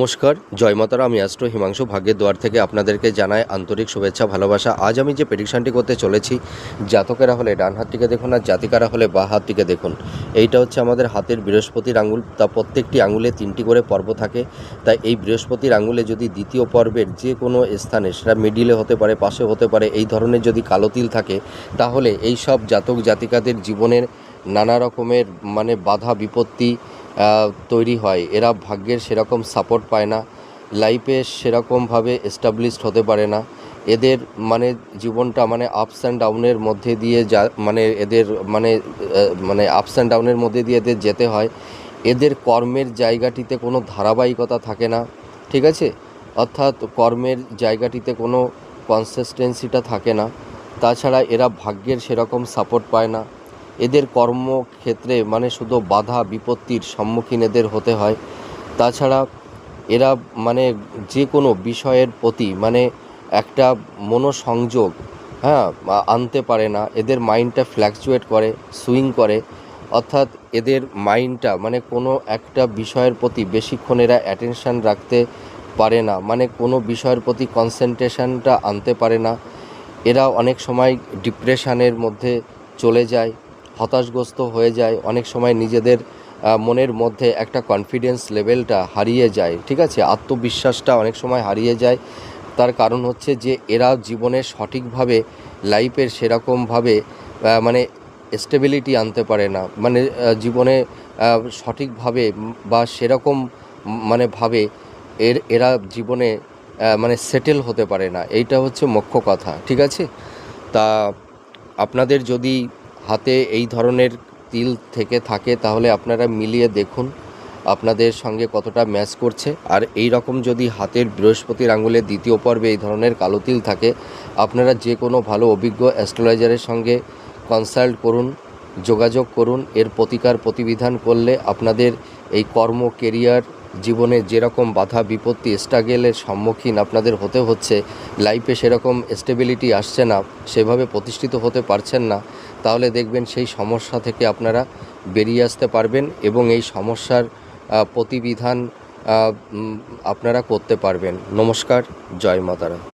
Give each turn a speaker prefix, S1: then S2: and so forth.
S1: নমস্কার, জয় মাতারা, আমি অ্যাস্ট্রো হিমাংশু, ভাগ্যের দুয়ার থেকে আপনাদেরকে জানাই আন্তরিক শুভেচ্ছা, ভালোবাসা। আজ আমি যে প্রেডিকশনটি করতে চলেছি, জাতকেরা হলে ডান হাতটিকে দেখুন আর জাতিকারা হলে বা হাতটিকে দেখুন। এইটা হচ্ছে আমাদের হাতের বৃহস্পতির আঙুল। তা প্রত্যেকটি আঙুলে তিনটি করে পর্ব থাকে। তাই এই বৃহস্পতির আঙুলে যদি দ্বিতীয় পর্বের যে কোনো স্থানে, সেটা মিডিলে হতে পারে পাশে হতে পারে, এই ধরনের যদি কালো তিল থাকে, তাহলে এই সব জাতক জাতিকাদের জীবনের নানা রকমের মানে বাধা, বিপত্তি তৈরি হয়। এরা ভাগ্যের সেরকম সাপোর্ট পায় না। লাইফে সেরকমভাবে এস্টাবলিশড হতে পারে না। এদের মানে জীবনটা মানে আপস অ্যান্ড ডাউনের মধ্যে দিয়ে যা মানে এদের মানে মানে আপস অ্যান্ড ডাউনের মধ্যে দিয়ে এদের যেতে হয়। এদের কর্মের জায়গাটিতে কোনো ধারাবাহিকতা থাকে না। ঠিক আছে? অর্থাৎ কর্মের জায়গাটিতে কোনো কনসিস্টেন্সিটা থাকে না। তাছাড়া এরা ভাগ্যের সেরকম সাপোর্ট পায় না। এদের কর্মক্ষেত্রে মানে শুধু বাধা বিপত্তির সম্মুখীন এদের হতে হয়। তাছাড়া এরা মানে যে কোনো বিষয়ের প্রতি মানে একটা মনোসংযোগ হ্যাঁ আনতে পারে না। এদের মাইন্ডটা ফ্ল্যাকচুয়েট করে, সুইং করে। অর্থাৎ এদের মাইন্ডটা মানে কোনো একটা বিষয়ের প্রতি বেশিক্ষণ এরা অ্যাটেনশান রাখতে পারে না। মানে কোনো বিষয়ের প্রতি কনসেন্ট্রেশনটা আনতে পারে না। এরা অনেক সময় ডিপ্রেশানের মধ্যে চলে যায়। হতাশগ্রস্ত হয়ে যায়। অনেক সময় নিজেদের মনের মধ্যে একটা কনফিডেন্স লেভেলটা হারিয়ে যায়। ঠিক আছে? আত্মবিশ্বাসটা অনেক সময় হারিয়ে যায়। তার কারণ হচ্ছে যে, এরা জীবনে সঠিকভাবে লাইফের সেরকমভাবে মানে স্টেবিলিটি আনতে পারে না। মানে জীবনে সঠিকভাবে বা সেরকম মানে ভাবে এর, এরা জীবনে মানে সেটেল হতে পারে না। এইটা হচ্ছে মুখ্য কথা। ঠিক আছে? তা আপনাদের যদি হাতে এই ধরনের তিল থেকে থাকে, তাহলে আপনারা মিলিয়ে দেখুন আপনাদের সঙ্গে কতটা ম্যাচ করছে। আর এই রকম যদি হাতের বৃহস্পতির আঙুলে দ্বিতীয় পর্বে এই ধরনের কালো তিল থাকে, আপনারা যে কোনো ভালো অভিজ্ঞ অ্যাস্ট্রোলজারের সঙ্গে কনসাল্ট করুন, যোগাযোগ করুন, এর প্রতিকার প্রতিবিধান করলে আপনাদের এই কর্ম, কেরিয়ার জীবনে যেরকম বাধা, বিপত্তি, স্ট্রাগেলের সম্মুখীন আপনাদের হতে হচ্ছে, লাইফে সেরকম স্টেবিলিটি আসছে না, সেভাবে প্রতিষ্ঠিত হতে পারছেন না তাহলে দেখবেন সেই সমস্যা থেকে আপনারা বেরিয়ে আসতে পারবেন এবং এই সমস্যার প্রতিবিধান আপনারা করতে পারবেন। নমস্কার, জয় মাতারা